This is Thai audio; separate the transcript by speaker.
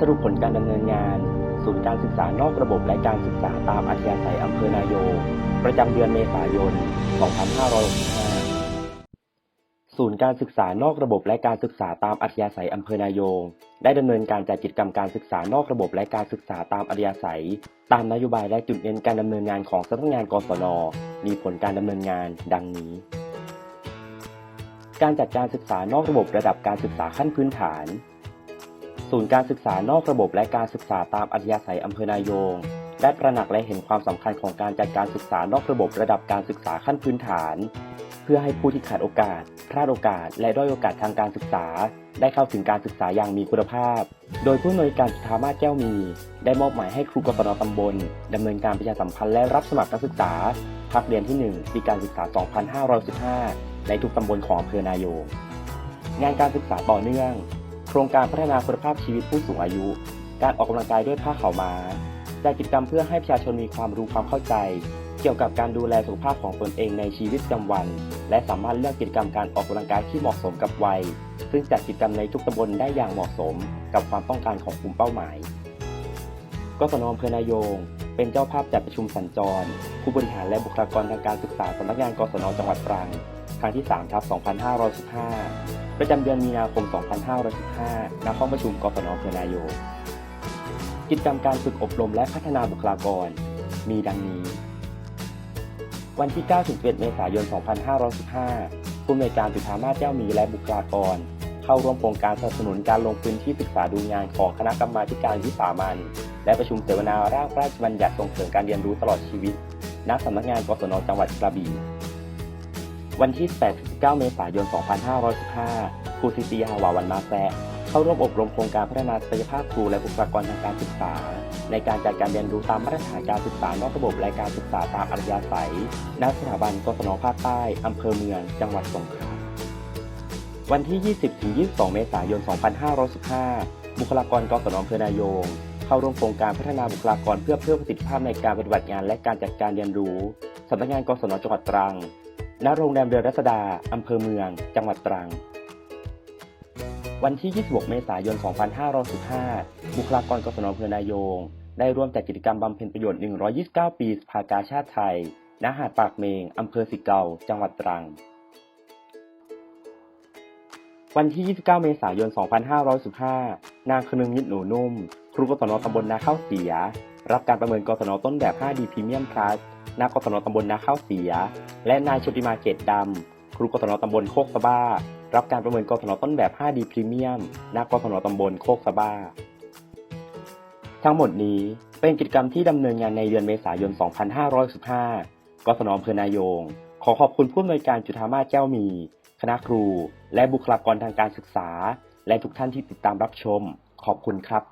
Speaker 1: สรุปผลการดำเนินงาน ศูนย์การศึกษานอกระบบและการศึกษาตามอัธยาศัยอำเภอนายงประจำเดือนเมษายน 2565 ศูนย์การศึกษานอกระบบและการศึกษาตามอัธยาศัยอำเภอนายง ได้ดำเนินการจัดกิจกรรมการศึกษานอกระบบและการศึกษาตามอัธยาศัย ตามนโยบายและจุดเน้นการดำเนินงานของสำนักงานกศน มีผลการดำเนินงาน ดังนี้ การจัดการศึกษานอกระบบระดับการศึกษาขั้นพื้นฐาน ศูนย์การศึกษานอกระบบและการศึกษาตามอัธยาศัยอำเภอนายง ได้ตระหนักและเห็นความสำคัญของการจัดการศึกษานอกระบบระดับการศึกษาขั้นพื้นฐาน เพื่อให้ผู้ที่ขาดโอกาส พลาดโอกาส และด้อยโอกาสทางการศึกษา ได้เข้าถึงการศึกษาอย่างมีคุณภาพ โดยผู้อำนวยการจุฬามาศแก้วมี ได้มอบหมายให้ครูกศนตำบลดำเนินการประชาสัมพันธ์และรับสมัครนักศึกษาภาคเรียนที่1ปีการศึกษา 2515 ในทุกตำบลของอำเภอนายง งานการศึกษาต่อเนื่อง รงการพัฒนาคุณภาพชีวิตผู้สูงอายุ การออกกำลังกายด้วยผ้าขาวม้าจัดกิจกรรมเพื่อให้ประชาชนมีความรู้ความเข้าใจ เกี่ยวกับการดูแลสุขภาพของตนเองในชีวิตประจำวัน และสามารถเลือกกิจกรรมการออกกำลังกายที่เหมาะสมกับวัย ซึ่งจัดกิจกรรมในทุกตำบลได้อย่างเหมาะสม กับความต้องการของกลุ่มเป้าหมายกศนอำเภอนายง เป็นเจ้าภาพจัดประชุมสัญจร ผู้บริหารและบุคลากรทางการศึกษาสำนักงานกศนจังหวัดตรัง ครั้งที่3ทับ2515 ประจำเดือนมีนาคม 2515ณห้องประชุมกศนเภอนายงกิจกรรมการฝึกอบรมและพัฒนาบุคลากร มีดังนี้ วันที่9-11 เมษายน 2515ผู้อำนวยการจุฬามาเจ้ามีและบุคลากร เข้าร่วมโครงการสนับสนุนการลงพื้นที่ศึกษาดูงานของคณะกรรมาการวิสามันและประชุมเสวนาร่างพระราชบัญญัติส่งเสริมการเรียนรู้ตลอดชีวิต ณ สำนักงานกศนจังหวัดกระบี่ วันที่8-9เมษายน 2515 ครูซิซีฮาวาวันมาแซะเข้าร่วมอบรมโครงการพัฒนาศักยภาพครูและบุคลากรทางการศึกษา ในการจัดการเรียนรู้ตามมาตรฐานการศึกษานอกระบบและการศึกษาตามอัธยาศัยณสถาบันกศนภาคใต้อำเภอเมือง จังหวัดสงขลาวันที่ 20-22 เมษายน 2515 บุคลากรกศนอำเภอนายง เข้าร่วมโครงการพัฒนาบุคลากรเพื่อเพิ่มประสิทธิภาพในการปฏิบัติงานและการจัดการเรียนรู้สำนักงานกศนจังหวัดตรัง ณโรงแรมเรือรัศดา อำเภอเมือง จังหวัดตรัง วันที่ 26 เมษายน 2515บุคลากรกศนอำเภอนายง ได้ร่วมจัดกิจกรรมบำเพ็ญประโยชน์ 129 ปีสภากาชาติไทย ณ หาดปากเมง อำเภอสิเกา จังหวัดตรัง วันที่ 29 เมษายน 2515 นางคนึงนิดหนูนุ่ม ครูกศนตำบลนาข้าวเสีย รับการประเมินกศนต้นแบบ 5D Premium Plus ณกศนตำบลนาข้าวเสีย และนายชุติมาเกตดำ ครูกศนตำบลโคกสะบ้า รับการประเมินกศนต้นแบบ 5D Premium ณกศนตำบลโคกสะบ้า ทั้งหมดนี้เป็นกิจกรรมที่ดำเนินงานในเดือนเมษายน 2515 กศนอำเภอนายง ขอขอบคุณผู้อำนวยการจุธามาแก้วมี คณะครู และบุคลากรทางการศึกษา และทุกท่านที่ติดตามรับชม ขอบคุณครับ